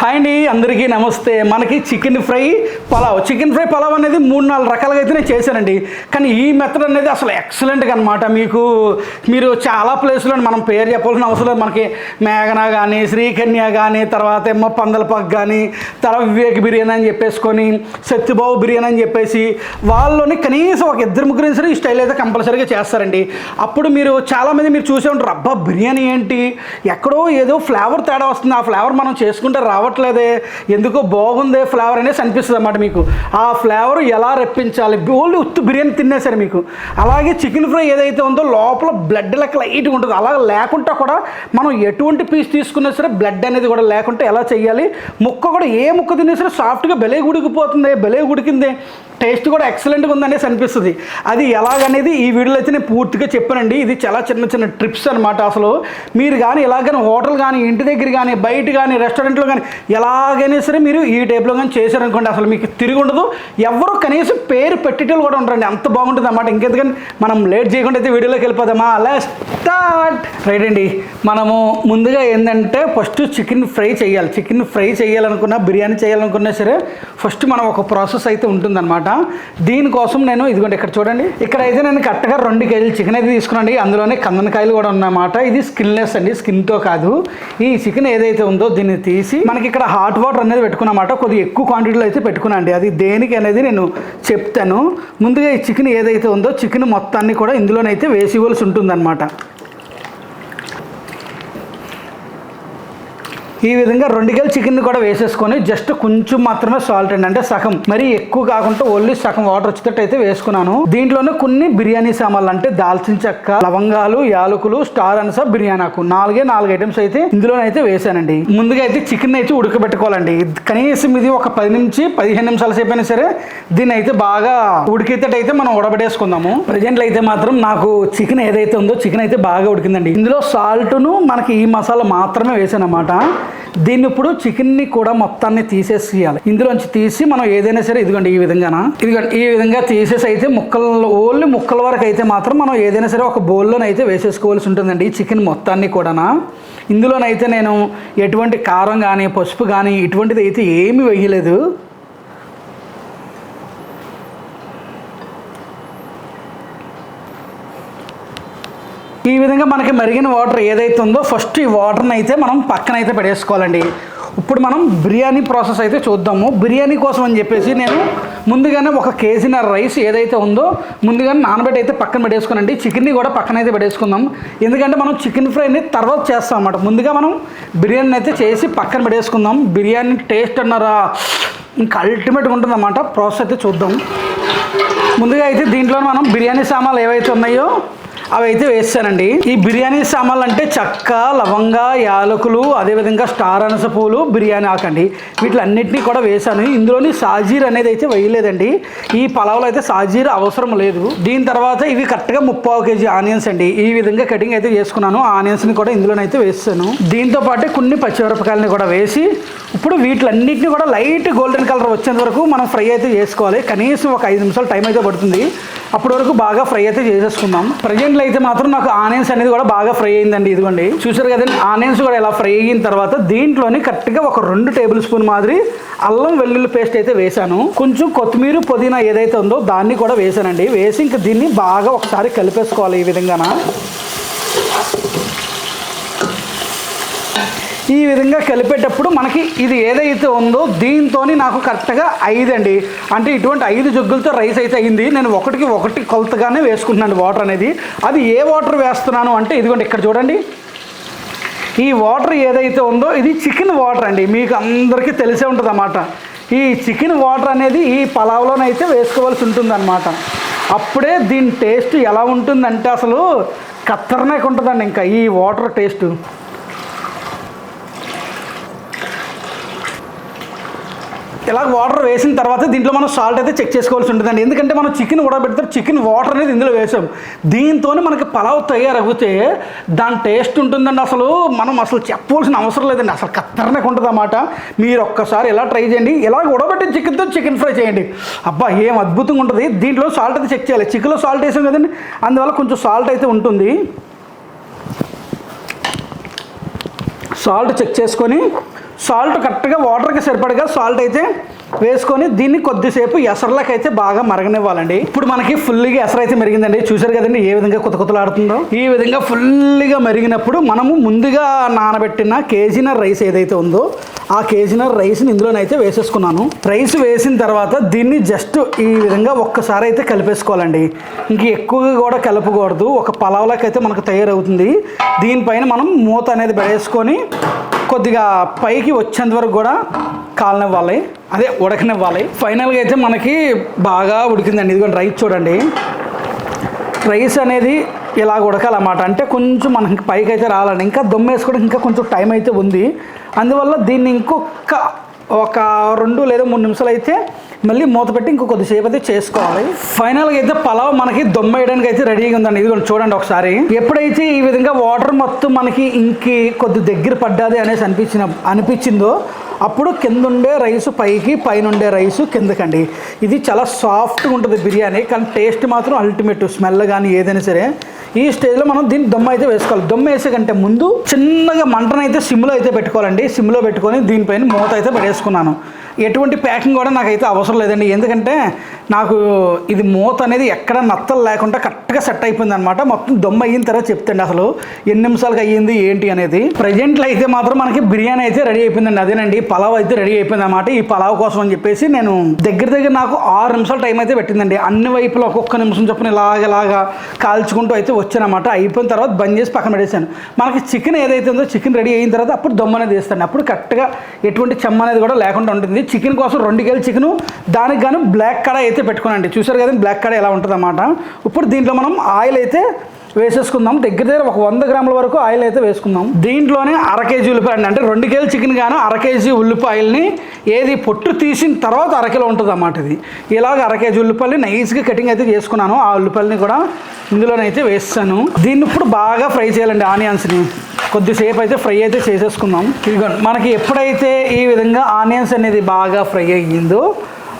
Hi అండి అందరికీ నమస్తే. మనకి chicken fry pulao. Chicken fry pulao అనేది మూడు నాలుగు రకాలుగా అయితే నేను చేశానండి. కానీ ఈ మెథడ్ అనేది అసలు ఎక్సలెంట్గా అనమాట మీకు మీరు చాలా ప్లేస్లో మనం పేరు చెప్పాల్సిన అవసరం లేదు. మనకి మేఘన కానీ శ్రీకన్య కానీ తర్వాత ఏమో పందలపాక్ కానీ తర్వాత వివేక్ బిర్యానీ అని చెప్పేసుకొని సత్యబాబు బిర్యానీ అని చెప్పేసి వాళ్ళలోని కనీసం ఒక ఇద్దరు ముగ్గురు సరే ఈ స్టైల్ అయితే కంపల్సరీగా చేస్తారండి. అప్పుడు మీరు చాలామంది మీరు చూసే ఉంటారు అబ్బా బిర్యానీ ఏంటి? ఎక్కడో ఏదో ఫ్లేవర్ తేడా వస్తుంది. ఆ ఫ్లేవర్ మనం చేసుకుంటే రావట్లేదే ఎందుకో బాగుందే ఫ్లేవర్ అనేసి అనిపిస్తుంది అన్నమాట మీకు. ఆ ఫ్లేవర్ ఎలా రప్పించాలి? ఓన్లీ ఉత్తు బిర్యానీ తినేసారు మీకు. అలాగే చికెన్ ఫ్రై ఏదైతే ఉందో లోపల బ్లడ్ లెక్క లైట్గా ఉంటుంది. అలా లేకుండా కూడా మనం ఎటువంటి పీస్ తీసుకున్నా సరే బ్లడ్ అనేది కూడా లేకుంటే ఎలా చేయాలి? ముక్క కూడా ఏ ముక్క తిన్నా సరే సాఫ్ట్గా బెలే ఉడికిపోతుంది బెలే ఉడికింది. టేస్ట్ కూడా ఎక్సలెంట్గా ఉందనేసి అనిపిస్తుంది. అది ఎలాగనేది ఈ వీడియోలో అయితే నేను పూర్తిగా చెప్పానండి. ఇది చాలా చిన్న చిన్న ట్రిప్స్ అనమాట అసలు. మీరు కానీ ఎలాగైనా హోటల్ కానీ ఇంటి దగ్గర కానీ బయట కానీ రెస్టారెంట్లో కానీ ఎలాగైనా సరే మీరు ఈ టైప్లో కానీ చేశారనుకోండి అసలు మీకు తిరిగి ఉండదు. ఎవరు కనీసం పేరు పెట్టేటోళ్ళు కూడా ఉంటారండి. అంత బాగుంటుంది అన్నమాట. ఇంకెందుకని మనం లేట్ చేయకుండా అయితే వీడియోలోకి వెళ్ళిపోదామా? అలా స్టార్ట్ రైట్ అండి. మనము ముందుగా ఏంటంటే ఫస్ట్ చికెన్ ఫ్రై చేయాలి. చికెన్ ఫ్రై చేయాలనుకున్నా బిర్యానీ చేయాలనుకున్నా సరే ఫస్ట్ మనం ఒక ప్రాసెస్ అయితే ఉంటుందన్నమాట. దీనికోసం నేను ఇదిగోండి ఇక్కడ చూడండి. ఇక్కడ అయితే నేను కరెక్ట్గా రెండు కేజీలు చికెన్ అయితే తీసుకున్నాండి అందులోనే కందనకాయలు కూడా ఉన్నాయన్నమాట. ఇది స్కిన్లెస్ అండి స్కిన్తో కాదు. ఈ చికెన్ ఏదైతే ఉందో దీన్ని తీసి మనకి ఇక్కడ హాట్ వాటర్ అనేది పెట్టుకున్నమాట. కొద్దిగా ఎక్కువ క్వాంటిటీలో అయితే పెట్టుకున్నాండి అది దేనికి అనేది నేను చెప్తాను. ముందుగా ఈ చికెన్ ఏదైతే ఉందో చికెన్ మొత్తాన్ని కూడా ఇందులోనైతే వేసి ఇవ్వాల్సి ఉంటుందన్నమాట. ఈ విధంగా రెండు కేజీ చికెన్ కూడా వేసేసుకొని జస్ట్ కొంచెం మాత్రమే సాల్ట్ అండి. అంటే సగం. మరి ఎక్కువ కాకుండా ఓన్లీ సగం వాటర్ వచ్చేటట్టు అయితే వేసుకున్నాను. దీంట్లోనే కొన్ని బిర్యానీ సామాన్లు అంటే దాల్చిన చెక్క లవంగాలు యాలకులు స్టార్ అనస బిర్యానీ ఆకు. నాలుగే నాలుగు ఐటమ్స్ అయితే ఇందులోనైతే వేసానండి. ముందుగా అయితే చికెన్ అయితే ఉడకబెట్టుకోవాలండి. కనీసం ఇది ఒక పది నుంచి పదిహేను నిమిషాల సేపు అయినా సరే దీన్ని అయితే బాగా ఉడికేటట్టయితే మనం ఉడబడేసుకుందాము. ప్రజెంట్ అయితే మాత్రం నాకు చికెన్ ఏదైతే ఉందో చికెన్ అయితే బాగా ఉడికిందండి. ఇందులో సాల్ట్ను మనకి ఈ మసాలా మాత్రమే వేసాను దీన్ని ఇప్పుడు చికెన్ని కూడా మొత్తాన్ని తీసేసేయాలి. ఇందులోంచి తీసి మనం ఏదైనా సరే ఇదిగోండి ఈ విధంగా ఇదిగోండి ఈ విధంగా తీసేసి అయితే ముక్కలు ఓన్లీ ముక్కల వరకు అయితే మాత్రం మనం ఏదైనా సరే ఒక బౌల్లోనైతే వేసేసుకోవాల్సి ఉంటుందండి ఈ చికెన్ మొత్తాన్ని కూడానా. ఇందులోనైతే నేను ఎటువంటి కారం కానీ పసుపు కానీ ఇటువంటిది అయితే ఏమీ వేయలేదు. విధంగా మనకి మరిగిన వాటర్ ఏదైతే ఉందో ఫస్ట్ ఈ వాటర్ని అయితే మనం పక్కన అయితే పడేసుకోవాలండి. ఇప్పుడు మనం బిర్యానీ ప్రాసెస్ అయితే చూద్దాము. బిర్యానీ కోసం అని చెప్పేసి నేను ముందుగానే ఒక కేజీనర్ రైస్ ఏదైతే ఉందో ముందుగానే నానబెట్టి అయితే పక్కన పెట్టేసుకోనండి చికెన్ని కూడా పక్కన అయితే పెట్టేసుకుందాం ఎందుకంటే మనం చికెన్ ఫ్రైని తర్వాత చేస్తాం అన్నమాట. ముందుగా మనం బిర్యానీ అయితే చేసి పక్కన పెట్టేసుకుందాం బిర్యానీ టేస్ట్ అన్నారా? ఇంకా అల్టిమేట్గా ఉంటుందన్నమాట ప్రాసెస్ అయితే చూద్దాం. ముందుగా అయితే దీంట్లో మనం బిర్యానీ సామాన్లు ఏవైతే ఉన్నాయో అవి అయితే వేస్తానండి. ఈ బిర్యానీ సామాన్లు అంటే చక్క లవంగ యాలకులు అదేవిధంగా స్టార్ అనస పూలు బిర్యానీ ఆకండి. వీటిలన్నింటినీ కూడా వేసాను ఇందులోని సాజీర్ అనేది అయితే వేయలేదండి. ఈ పలావులో అయితే సాజీర్ అవసరం లేదు. దీని తర్వాత ఇవి కరెక్ట్గా ముప్పావు కేజీ ఆనియన్స్ అండి. ఈ విధంగా కటింగ్ అయితే చేసుకున్నాను. ఆనియన్స్ని కూడా ఇందులోనైతే వేస్తాను. దీంతో పాటు కొన్ని పచ్చిమిరపకాయలని కూడా వేసి ఇప్పుడు వీటిలన్నింటినీ కూడా లైట్ గోల్డెన్ కలర్ వచ్చేంత వరకు మనం ఫ్రై అయితే చేసుకోవాలి. కనీసం ఒక ఐదు నిమిషాలు టైం అయితే పడుతుంది. అప్పటి వరకు బాగా ఫ్రై అయితే చేసేసుకుందాం ప్రజెంట్లో అయితే మాత్రం నాకు ఆనియన్స్ అనేది కూడా బాగా ఫ్రై అయిందండి ఇదిగోండి. చూసారు కదండి ఆనియన్స్ కూడా ఇలా ఫ్రై అయిన తర్వాత దీంట్లోనే కరెక్ట్గా ఒక రెండు టేబుల్ స్పూన్ మాదిరి అల్లం వెల్లుల్లి పేస్ట్ అయితే వేశాను. కొంచెం కొత్తిమీర పుదీనా ఏదైతే ఉందో దాన్ని కూడా వేసానండి వేసి ఇంకా దీన్ని బాగా ఒకసారి కలిపేసుకోవాలి ఈ విధంగాన. ఈ విధంగా కలిపేటప్పుడు మనకి ఇది ఏదైతే ఉందో దీంతో నాకు కరెక్ట్గా ఐదు అండి. అంటే ఇటువంటి ఐదు జగ్గులతో రైస్ అయితే అయింది. నేను ఒకటికి ఒకటి కొలతగానే వేసుకుంటున్నాను వాటర్ అనేది. అది ఏ వాటర్ వేస్తున్నాను అంటే ఇదిగోండి ఇక్కడ చూడండి. ఈ వాటర్ ఏదైతే ఉందో ఇది చికెన్ వాటర్ అండి. మీకు అందరికీ తెలిసే ఉంటుంది అన్నమాట ఈ చికెన్ వాటర్ అనేది ఈ పలావ్లోనైతే వేసుకోవాల్సి ఉంటుందన్నమాట. అప్పుడే దీని టేస్ట్ ఎలా ఉంటుందంటే అసలు ఖతర్నాక్ ఉంటుందండి ఇంకా ఈ వాటర్ టేస్ట్. ఇలా వాటర్ వేసిన తర్వాత దీంట్లో మనం సాల్ట్ అయితే చెక్ చేసుకోవాల్సి ఉంటుందండి. ఎందుకంటే మనం చికెన్ ఉడబెడితే చికెన్ వాటర్ అనేది ఇందులో వేసాం. దీంతో మనకి పలావ్ తయారవుతే దాని టేస్ట్ ఉంటుందండి అసలు. మనం అసలు చెప్పవలసిన అవసరం లేదండి. అసలు ఖతర్నాక్ ఉంటుంది అన్నమాట మీరు ఒక్కసారి ఇలా ట్రై చేయండి. ఇలా ఉడబెట్టిన చికెన్తో చికెన్ ఫ్రై చేయండి. అబ్బా ఏం అద్భుతంగా ఉంటుంది. దీంట్లో సాల్ట్ అయితే చెక్ చేయాలి. చికెన్లో సాల్ట్ వేసాం కదండి. అందువల్ల కొంచెం సాల్ట్ అయితే ఉంటుంది. సాల్ట్ చెక్ చేసుకొని సాల్ట్ కరెక్ట్గా వాటర్కి సరిపడగా సాల్ట్ అయితే వేసుకొని దీన్ని కొద్దిసేపు ఎసర్లకు అయితే బాగా మరగనివ్వాలండి. ఇప్పుడు మనకి ఫుల్గా ఎసర అయితే మెరిగిందండి. చూసారు కదండి ఏ విధంగా కొత్త కొత్తలాడుతుందో? ఈ విధంగా ఫుల్గా మరిగినప్పుడు మనము ముందుగా నానబెట్టిన కేజీనర్ రైస్ ఏదైతే ఉందో ఆ కేజీనర్ రైస్ని ఇందులోనైతే వేసేసుకున్నాను. రైస్ వేసిన తర్వాత దీన్ని జస్ట్ ఈ విధంగా ఒక్కసారి అయితే కలిపేసుకోవాలండి. ఇంక ఎక్కువగా కూడా కలపకూడదు. ఒక పలావ్లకి మనకు తయారవుతుంది. దీనిపైన మనం మూత అనేది పడేసుకొని కొద్దిగా పైకి వచ్చేంత వరకు కూడా కాలనివ్వాలి. అదే ఉడకనివ్వాలి. ఫైనల్గా అయితే మనకి బాగా ఉడికిందండి. ఇదిగోండి రైస్ చూడండి. రైస్ అనేది ఇలా ఉడకాలన్నమాట. అంటే కొంచెం మనకి పైకి అయితే రావాలండి. ఇంకా దమ్ వేసుకోవడానికి ఇంకా కొంచెం టైం అయితే ఉంది. అందువల్ల దీన్ని ఇంకొక ఒక రెండు లేదా మూడు నిమిషాలు అయితే మళ్ళీ మూత పెట్టి ఇంకో కొద్దిసేపు అయితే చేసుకోవాలి. ఫైనల్గా అయితే పలావ్ మనకి దొమ్మ వేయడానికి అయితే రెడీగా ఉందండి. ఇది చూడండి ఒకసారి. ఎప్పుడైతే ఈ విధంగా వాటర్ మొత్తం మనకి ఇంకి కొద్ది దగ్గర పడ్డాది అనేసి అనిపించిన అనిపించిందో అప్పుడు కింద ఉండే రైస్ పైకి పైన ఉండే రైస్ కిందకండి. ఇది చాలా సాఫ్ట్గా ఉంటుంది బిర్యానీ కానీ టేస్ట్ మాత్రం అల్టిమేట్. స్మెల్ కానీ ఏదైనా సరే ఈ స్టేజ్లో మనం దీన్ని దమ్మ అయితే వేసుకోవాలి. దమ్మ వేసే కంటే ముందు చిన్నగా మంటనైతే సిమ్లో అయితే పెట్టుకోవాలండి. సిమ్లో పెట్టుకొని దీనిపైన మూత అయితే పెట్టేసుకున్నాను ఎటువంటి ప్యాకింగ్ కూడా నాకైతే అవసరం లేదండి. ఎందుకంటే నాకు ఇది మూత అనేది ఎక్కడ నత్తలు లేకుండా కరెక్ట్గా సెట్ అయిపోయింది అనమాట మొత్తం దొమ్మ అయిన తర్వాత చెప్తాండి అసలు ఎన్ని నిమిషాలకు అయ్యింది ఏంటి అనేది. ప్రజెంట్లో అయితే మాత్రం మనకి బిర్యానీ అయితే రెడీ అయిపోయిందండి. అదేనండి పలావ్ అయితే రెడీ అయిపోయింది అనమాట ఈ పలావ్ కోసం అని చెప్పేసి నేను దగ్గర దగ్గర నాకు ఆరు నిమిషాలు టైం అయితే పెట్టిందండి. అన్ని వైపులు ఒక్కొక్క నిమిషం చొప్పున ఇలాగలాగా కాల్చుకుంటూ అయితే వచ్చానమాట అయిపోయిన తర్వాత బంద్ చేసి పక్కన పెట్టేశాను. మనకి చికెన్ ఏదైతే ఉందో చికెన్ రెడీ అయిన తర్వాత అప్పుడు దొమ్మ అనేది వేస్తాను అప్పుడు కరెక్ట్గా ఎటువంటి చెమ్మ అనేది కూడా లేకుండా ఉంటుంది. చికెన్ కోసం రెండు కేజీలు చికెన్ దానికి గాను బ్లాక్ కడ అయితే పెట్టుకోనండి చూసారు కదా బ్లాక్ కడ ఎలా ఉంటుంది ఇప్పుడు దీంట్లో మనం ఆయిల్ అయితే వేసేసుకుందాం. దగ్గర దగ్గర ఒక వంద గ్రాముల వరకు ఆయిల్ అయితే వేసుకుందాం. దీంట్లోనే అర కేజీ ఉల్లిపాయ అంటే రెండు కేజీ చికెన్ గాను అర కేజీ ఉల్లిపాయల్ని ఏది పొట్టు తీసిన తర్వాత అరకిలో ఉంటుంది అన్నమాట ఇది. ఇలాగ అర కేజీ ఉల్లిపాయలు నైస్గా కటింగ్ అయితే చేసుకున్నాను. ఆ ఉల్లిపాయలని కూడా ఇందులోనైతే వేస్తాను. దీన్ని ఇప్పుడు బాగా ఫ్రై చేయాలండి ఆనియన్స్ని. కొద్దిసేపు అయితే ఫ్రై అయితే చేసేసుకుందాం. ఇదిగోండి మనకి ఎప్పుడైతే ఈ విధంగా ఆనియన్స్ అనేది బాగా ఫ్రై అయ్యిందో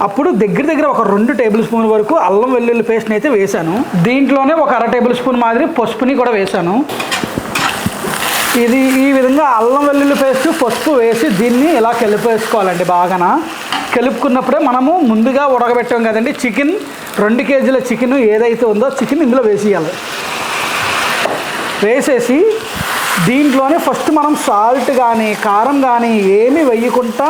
అప్పుడు దగ్గర దగ్గర ఒక రెండు టేబుల్ స్పూన్ వరకు అల్లం వెల్లుల్లి పేస్ట్ని అయితే వేశాను. దీంట్లోనే ఒక అర టేబుల్ స్పూన్ మాదిరి పసుపుని కూడా వేశాను. ఇది ఈ విధంగా అల్లం వెల్లుల్లి పేస్ట్ పసుపు వేసి దీన్ని ఇలా కలిపేసుకోవాలండి బాగాన. కలుపుకున్నప్పుడే మనము ముందుగా ఉడకబెట్టాం కదండి చికెన్ రెండు కేజీల చికెన్ ఏదైతే ఉందో చికెన్ ఇందులో వేసేయాలి. వేసేసి దీంట్లోనే ఫస్ట్ మనం సాల్ట్ కానీ కారం కానీ ఏమీ వేయకుండా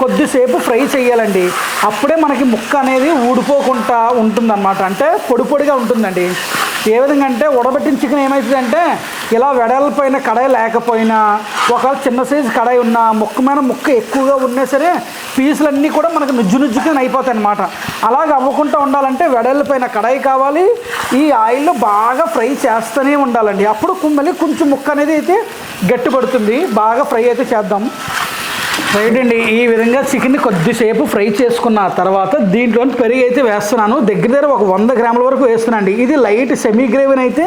కొద్దిసేపు ఫ్రై చేయాలండి అప్పుడే మనకి ముక్క అనేది ఊడిపోకుండా ఉంటుందన్నమాట. అంటే పొడి పొడిగా ఉంటుందండి. ఏ విధంగా అంటే ఉడబెట్టిన చికెన్ ఏమవుతుందంటే ఇలా వెడల్పైన కడాయి లేకపోయినా ఒకవేళ చిన్న సైజు కడాయి ఉన్న ముక్కమైన ముక్క ఎక్కువగా ఉన్నా సరే పీసులన్నీ కూడా మనకు నుజ్జు నుజ్జుగా అయిపోతాయి అనమాట అలాగ అవ్వకుండా ఉండాలంటే వెడల్పైన కడాయి కావాలి. ఈ ఆయిల్లో బాగా ఫ్రై చేస్తూనే ఉండాలండి. అప్పుడు మళ్ళీ కొంచెం ముక్క అనేది అయితే గట్టిపడుతుంది బాగా ఫ్రై అయితే చేద్దాం. రైట్ అండి ఈ విధంగా చికెన్ కొద్దిసేపు ఫ్రై చేసుకున్న తర్వాత దీంట్లో పెరుగు అయితే వేస్తున్నాను. దగ్గర దగ్గర ఒక వంద గ్రాముల వరకు వేస్తున్నాను ఇది లైట్ సెమీ గ్రేవీని అయితే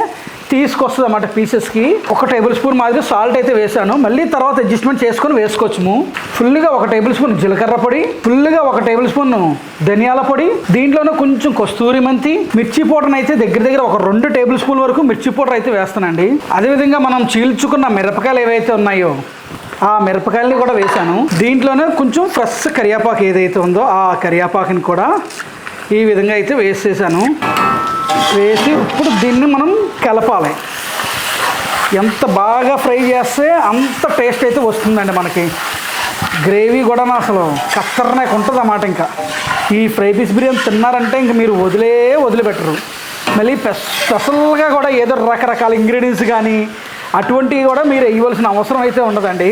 తీసుకొస్తుంది అన్నమాట పీసెస్కి. ఒక టేబుల్ స్పూన్ మాదిరి సాల్ట్ అయితే వేసాను మళ్ళీ తర్వాత అడ్జస్ట్మెంట్ చేసుకొని వేసుకోవచ్చుము. ఫుల్గా ఒక టేబుల్ స్పూన్ జీలకర్ర పొడి ఫుల్గా ఒక టేబుల్ స్పూన్ ధనియాల పొడి దీంట్లోనే కొంచెం కస్తూరి మెంతి మిర్చి పౌడర్ అయితే దగ్గర దగ్గర ఒక రెండు టేబుల్ స్పూన్ వరకు మిర్చి పౌడర్ అయితే వేస్తానండి అదేవిధంగా మనం చీల్చుకున్న మిరపకాయలు ఏవైతే ఉన్నాయో ఆ మిరపకాయలని కూడా వేశాను. దీంట్లోనే కొంచెం ఫ్రెష్ కరివేపాకు ఏదైతే ఉందో ఆ కరివేపాకుని కూడా ఈ విధంగా అయితే వేసేసాను. వేసి ఇప్పుడు దీన్ని మనం కలపాలి. ఎంత బాగా ఫ్రై చేస్తే అంత టేస్ట్ అయితే వస్తుందండి మనకి. గ్రేవీ కూడా అసలు కత్తర్నాక ఉంటుంది అన్నమాట ఇంకా. ఈ ఫ్రై పీస్ బిర్యానీ తిన్నారంటే ఇంక మీరు వదిలే వదిలిపెట్టరు. మళ్ళీ స్పెషల్గా కూడా ఏదో రకరకాల ఇంగ్రీడియంట్స్ కానీ అటువంటివి కూడా మీరు వేయవలసిన అవసరం అయితే ఉండదండి.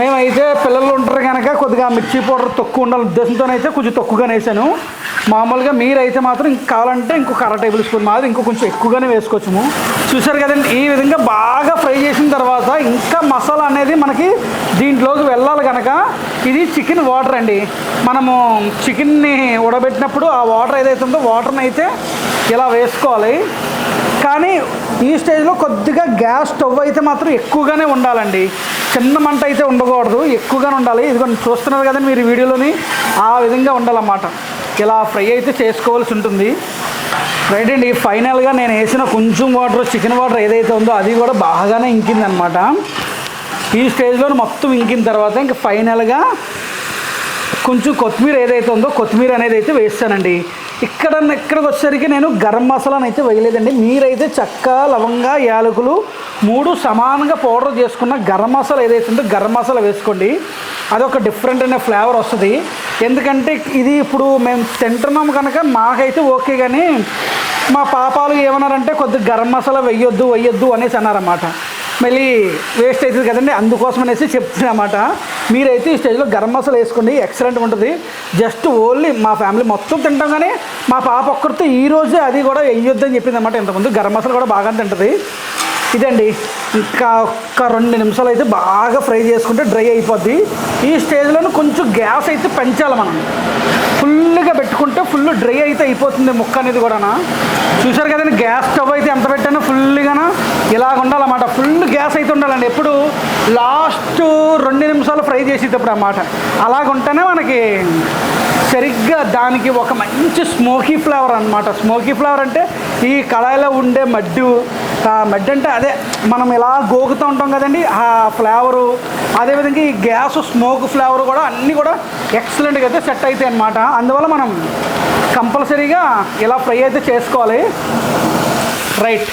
మేమైతే పిల్లలు ఉంటారు కనుక కొద్దిగా మిర్చి పౌడర్ తక్కువ ఉండాలి అయితే కొంచెం తక్కువగానే వేసాను. మామూలుగా మీరైతే మాత్రం ఇంక కావాలంటే ఇంకొక అర టేబుల్ స్పూన్ మాది ఇంకో కొంచెం ఎక్కువగానే వేసుకోవచ్చుము. చూసారు కదండి ఈ విధంగా బాగా ఫ్రై చేసిన తర్వాత ఇంకా మసాలా అనేది మనకి దీంట్లోకి వెళ్ళాలి కనుక ఇది చికెన్ వాటర్ అండి. మనము చికెన్ని ఉడబెట్టినప్పుడు ఆ వాటర్ ఏదైతే ఉందో వాటర్ని అయితే ఇలా వేసుకోవాలి. కానీ ఈ స్టేజ్లో కొద్దిగా గ్యాస్ స్టవ్ అయితే మాత్రం ఎక్కువగానే ఉండాలండి. చిన్న మంట అయితే ఉండకూడదు ఎక్కువగానే ఉండాలి. ఇది చూస్తున్నారు కదండి మీరు వీడియోలోని ఆ విధంగా ఉండాలన్నమాట. ఇలా ఫ్రై అయితే చేసుకోవాల్సి ఉంటుంది. రైట్ అండి ఫైనల్గా నేను వేసిన కొంచెం వాటర్ చికెన్ వాటర్ ఏదైతే ఉందో అది కూడా బాగానే ఇంకిందనమాట ఈ స్టేజ్లో మొత్తం ఇంకిన తర్వాత ఇంకా ఫైనల్గా కొంచెం కొత్తిమీర ఏదైతే ఉందో కొత్తిమీర అనేది అయితే వేస్తానండి. ఇక్కడ ఇక్కడికి వచ్చేసరికి నేను గరం మసాలాను అయితే వేయలేదండి. మీరైతే చక్క లవంగ యాలకులు మూడు సమానంగా పౌడర్ చేసుకున్న గరం మసాలా ఏదైతే ఉందో గరం మసాలా వేసుకోండి. అదొక డిఫరెంట్ అనే ఫ్లేవర్ వస్తుంది. ఎందుకంటే ఇది ఇప్పుడు మేము తింటున్నాం కనుక మాకైతే ఓకే కానీ మా పాపాలు ఏమన్నారంటే కొద్దిగా గరం మసాలా వెయ్యొద్దు వెయ్యొద్దు అనేసి అన్నారన్నమాట. మళ్ళీ వేస్ట్ అవుతుంది కదండి. అందుకోసం అనేసి చెప్తున్నమాట మీరైతే ఈ స్టేజ్లో గరం మసాలా వేసుకోండి ఎక్సలెంట్ ఉంటుంది. జస్ట్ ఓన్లీ మా ఫ్యామిలీ మొత్తం తింటాం కానీ మా పాప ఒక్కరితో ఈ రోజే అది కూడా వేయొద్దని చెప్పింది అనమాట ఇంతకుముందు. గరం మసాలా కూడా బాగా తింటుంది. ఇదండి ఇంకా ఒక్క రెండు నిమిషాలు అయితే బాగా ఫ్రై చేసుకుంటే డ్రై అయిపోద్ది. ఈ స్టేజ్లో కొంచెం గ్యాస్ అయితే పెంచాలి మనం. ఫుల్గా పెట్టుకుంటే ఫుల్ డ్రై అయితే అయిపోతుంది ముక్క అనేది కూడా చూసారు కదండి గ్యాస్ స్టవ్ అయితే ఎంత పెట్టానో ఫుల్గానా ఇలాగ ఉండాలన్నమాట. ఫుల్ గ్యాస్ అయితే ఉండాలండి. ఎప్పుడు లాస్ట్ రెండు నిమిషాలు ఫ్రై చేసేటప్పుడు అన్నమాట అలాగ ఉంటేనే మనకి సరిగ్గా దానికి ఒక మంచి స్మోకీ ఫ్లేవర్ అన్నమాట. స్మోకీ ఫ్లేవర్ అంటే ఈ కళాయిలో ఉండే మడ్డు. ఆ మడ్డి అంటే అదే మనం ఇలా గోకుతూ ఉంటాం కదండి. ఆ ఫ్లేవరు అదేవిధంగా ఈ గ్యాస్ స్మోక్ ఫ్లేవర్ కూడా అన్నీ కూడా ఎక్సలెంట్గా అయితే సెట్ అవుతాయి అన్నమాట. అందువల్ల మనం కంపల్సరీగా ఇలా ఫ్రై అయితే చేసుకోవాలి. రైట్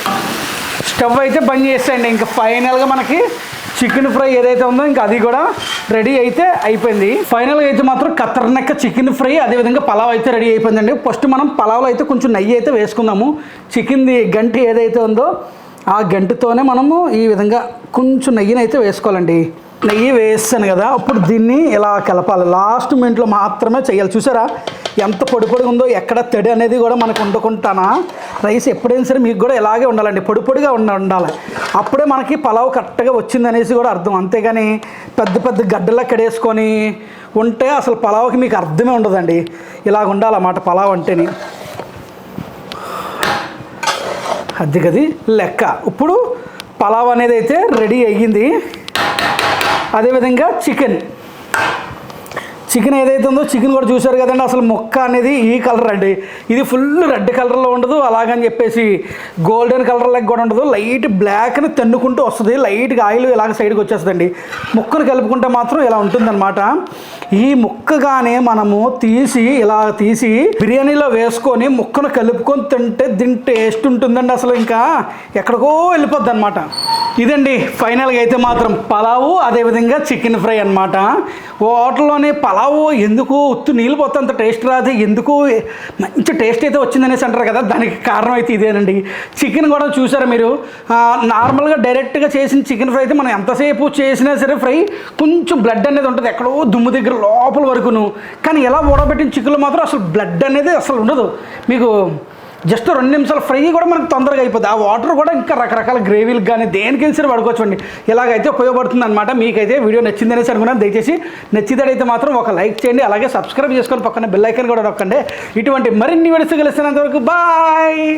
స్టవ్ అయితే బంద్ చేసేయండి. ఇంకా ఫైనల్గా మనకి చికెన్ ఫ్రై ఏదైతే ఉందో ఇంకా అది కూడా రెడీ అయితే అయిపోయింది. ఫైనల్గా అయితే మాత్రం కత్తర్నెక్క చికెన్ ఫ్రై అదేవిధంగా పలావ్ అయితే రెడీ అయిపోయిందండి. ఫస్ట్ మనం పలావ్లో అయితే కొంచెం నెయ్యి అయితే వేసుకుందాము. చికెన్ది గంటి ఏదైతే ఉందో ఆ గంటితోనే మనము ఈ విధంగా కొంచెం నెయ్యిని అయితే వేసుకోవాలండి. నెయ్యి వేస్తాను కదా అప్పుడు దీన్ని ఇలా కలపాలి. లాస్ట్ మినిట్లో మాత్రమే చేయాలి. చూసారా? ఎంత పొడి పొడిగా ఉందో ఎక్కడ తడి అనేది కూడా మనకు వండుకుంటానా రైస్ ఎప్పుడైనా సరే మీకు కూడా ఇలాగే ఉండాలండి. పొడి పొడిగా ఉండ ఉండాలి. అప్పుడే మనకి పలావ్ కరెక్ట్గా వచ్చిందనేసి కూడా అర్థం. అంతేగాని పెద్ద పెద్ద గడ్డలా కడేసుకొని ఉంటే అసలు పలావ్కి మీకు అర్థమే ఉండదండి. ఇలాగ ఉండాలన్నమాట పలావ్ అంటేని. అది గది లెక్క. ఇప్పుడు పలావ్ అనేది అయితే రెడీ అయ్యింది. అదేవిధంగా చికెన్. చికెన్ ఏదైతే ఉందో చికెన్ కూడా చూశారు కదండి. అసలు మొక్క అనేది ఈ కలర్ అండి. ఇది ఫుల్ రెడ్ కలర్లో ఉండదు. అలాగని చెప్పేసి గోల్డెన్ కలర్ లెక్క కూడా ఉండదు. లైట్ బ్లాక్ని తన్నుకుంటూ వస్తుంది. లైట్గా ఆయిల్ ఇలాగ సైడ్కి వచ్చేస్తుందండి. ముక్కను కలుపుకుంటే మాత్రం ఇలా ఉంటుందన్నమాట. ఈ ముక్కగానే మనము తీసి ఇలా తీసి బిర్యానీలో వేసుకొని ముక్కను కలుపుకొని తింటే దీని టేస్ట్ ఉంటుందండి అసలు ఇంకా. ఎక్కడికో వెళ్ళిపోద్ది అనమాట ఇదండి ఫైనల్గా అయితే మాత్రం పలావు అదేవిధంగా చికెన్ ఫ్రై అనమాట ఓ హోటల్లోనే పలావు ఎందుకు ఉత్తు నీళ్ళు పోతే అంత టేస్ట్ రాదు ఎందుకు మంచి టేస్ట్ అయితే వచ్చిందనేసి అంటారు కదా దానికి కారణం అయితే ఇదేనండి. చికెన్ కూడా చూసారా మీరు? నార్మల్గా డైరెక్ట్గా చేసిన చికెన్ ఫ్రై అయితే మనం ఎంతసేపు చేసినా సరే ఫ్రై కొంచెం బ్లడ్ అనేది ఉంటుంది ఎక్కడో దుమ్ము దగ్గర లోపల వరకును. కానీ ఎలా ఊడబెట్టిన చికెన్లో మాత్రం అసలు బ్లడ్ అనేది అసలు ఉండదు. మీకు జస్ట్ రెండు నిమిషాలు ఫ్రై కూడా మనకు తొందరగా అయిపోతుంది ఆ వాటర్ కూడా ఇంకా రకరకాల గ్రేవీలకు కానీ దేనికైనా సరే పడుకోవచ్చు అండి. ఇలాగైతే ఉపయోగపడుతుంది అనమాట మీకైతే వీడియో నచ్చిందనేసి అనుకున్నాను. దయచేసి నచ్చినట్టయితే మాత్రం ఒక లైక్ చేయండి. అలాగే సబ్స్క్రైబ్ చేసుకొని పక్కన బెల్ ఐకన్ కూడా నొక్కండి. ఇటువంటి మరిన్ని వీడియోస్ కలిసినంత వరకు బాయ్!